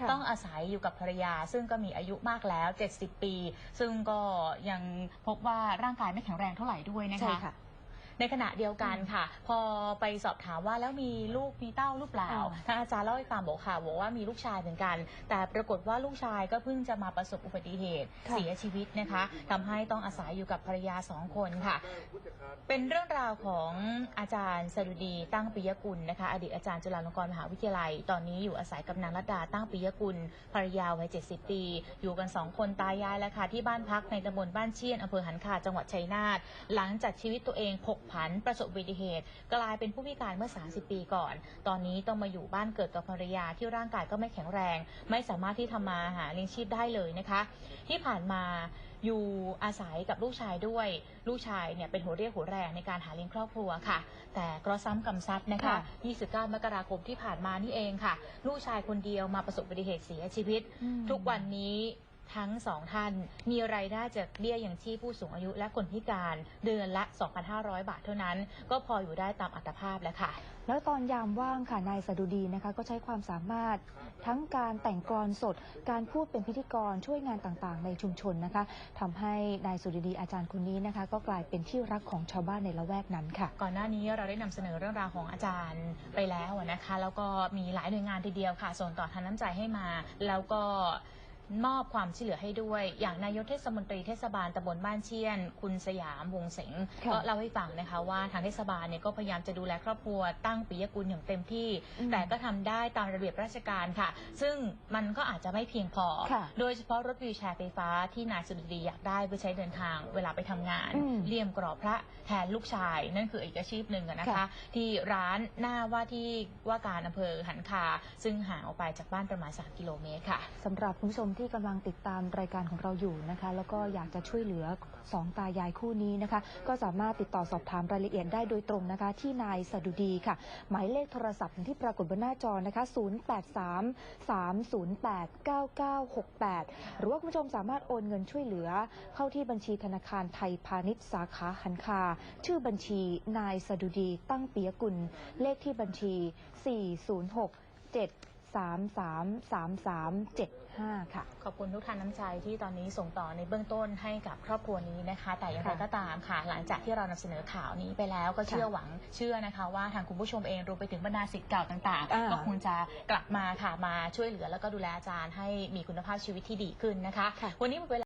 ค่ะต้องอาศัยอยู่กับภรรยา ซึ่งก็มีอายุมากแล้ว 70 ปี ซึ่งก็ยังพบว่าร่างกายไม่แข็งแรงเท่าไหร่ด้วยนะคะ ใช่ค่ะในขณะเดียวกันค่ะ พอไปสอบถามว่าแล้วมีลูกมีเต้าหรือเปล่าอ่าทางอาจารย์เล่าให้ฟังบอกค่ะบอกว่ามีลูกชายเหมือนกัน แต่ปรากฏว่าลูกชายก็เพิ่งจะมาประสบอุบัติเหตุค่ะเสียชีวิตนะคะทำให้ต้องอาศัยอยู่กับภรรยาสองคนค่ะ เป็นเรื่องราวของอาจารย์สรุดีตั้งปิยกุลนะคะ อดีตอาจารย์จุฬาลงกรณ์มหาวิทยาลัย ตอนนี้อยู่อาศัยกับนางรัตดาตั้งปิยกุลภรรยาวัย70 ปี อยู่กันสองคนตายายแล้วค่ะที่บ้านพักในตำบลบ้านเชียนอำเภอหันคาจังหวัดชัยนาทหลังจากชีวิตตัวเองผกผันประสบอุบัติเหตุ กลายเป็นผู้พิการเมื่อ 30 ปีก่อน ตอนนี้ต้องมาอยู่บ้านเกิดกับภรรยาที่ร่างกายก็ไม่แข็งแรง ไม่สามารถที่ทำมาหาเลี้ยงชีพได้เลยนะคะ ที่ผ่านมาอยู่อาศัยกับลูกชายด้วย ลูกชายเนี่ยเป็นหัวเรียวหัวแรงในการหาเลี้ยงครอบครัวค่ะ แต่เคราะห์ซ้ำกรรมซัดนะคะค่ะ29 มกราคมที่ผ่านมานี่เองค่ะ ลูกชายคนเดียวมาประสบอุบัติเหตุเสียชีวิตอืมทุกวันนี้ ทั้งสองท่าน มีรายได้จากเบี้ยอย่างชีพผู้สูงอายุและคนพิการเดือนละ 2,500 บาทเท่านั้น ก็พออยู่ได้ตามอัตภาพแล้วค่ะ แล้วตอนยามว่างค่ะนายสดุดีนะคะ ก็ใช้ความสามารถทั้งการแต่งกลอนสด การพูดเป็นพิธีกรช่วยงานต่างๆ ในชุมชนนะคะทำให้นายสดุดีอาจารย์คนนี้นะคะ ก็กลายเป็นที่รักของชาวบ้านในละแวกนั้นค่ะ ก่อนหน้านี้เราได้นำเสนอเรื่องราวของอาจารย์ไปแล้วอะนะคะ แล้วก็มีหลายหน่วยงานทีเดียวค่ะส่งต่อทานน้ำใจให้มา แล้วก็ มอบความช่วยเหลือให้ด้วย อย่างนายกเทศมนตรีเทศบาลตำบลบ้านเชียน คุณสยามวงเสงค่ะก็เล่าให้ฟังนะคะว่าทางเทศบาลเนี่ยก็พยายามจะดูแลครอบครัวตั้งปิยกุลอย่างเต็มที่ อืมแต่ก็ทำได้ตามระเบียบราชการค่ะ ซึ่งมันก็อาจจะไม่เพียงพอ ค่ะโดยเฉพาะรถวีลแชร์ไฟฟ้าที่นายสุดดีอยากได้ไปใช้เดินทางเวลาไปทำงาน อืม เลี่ยมกรอบพระแทนลูกชาย นั่นคืออีกอาชีพหนึ่งอะนะคะ ค่ะ ที่ร้านหน้าว่าที่ว่าการอำเภอหันคา ซึ่งห่างออกไปจากบ้านประมาณ 3 กิโลเมตรค่ะ สำหรับคุณผู้ชมที่กำลังติดตามรายการของเราอยู่นะคะ แล้วก็อยากจะช่วยเหลือสองตายายคู่นี้นะคะ ก็สามารถติดต่อสอบถามรายละเอียดได้โดยตรงนะคะ ที่นายสดุดีค่ะ หมายเลขโทรศัพท์ที่ปรากฏบนหน้าจอนะคะ 0833089968 หรือว่าคุณผู้ชมสามารถโอนเงินช่วยเหลือ เข้าที่บัญชีธนาคารไทยพาณิชย์สาขาหันคา ชื่อบัญชีนายสดุดีตั้งเปียกุล เลขที่บัญชี 406 7 3 3 3 3 7 5 ค่ะ ขอบคุณทุกท่านน้ำใจที่ตอนนี้ส่งต่อในเบื้องต้นให้กับครอบครัวนี้นะคะ แต่อย่างไรค่ะก็ตามค่ะ หลังจากที่เรานำเสนอข่าวนี้ไปแล้วก็เชื่อค่ะหวังเชื่อนะคะว่าทางคุณผู้ชมเองรวมไปถึงบรรดาศิษย์เก่าต่างอ่าๆก็คงจะกลับมาค่ะมาช่วยเหลือแล้วก็ดูแลอาจารย์ให้มีคุณภาพชีวิตที่ดีขึ้นนะคะค่ะวันนี้หมดเวลา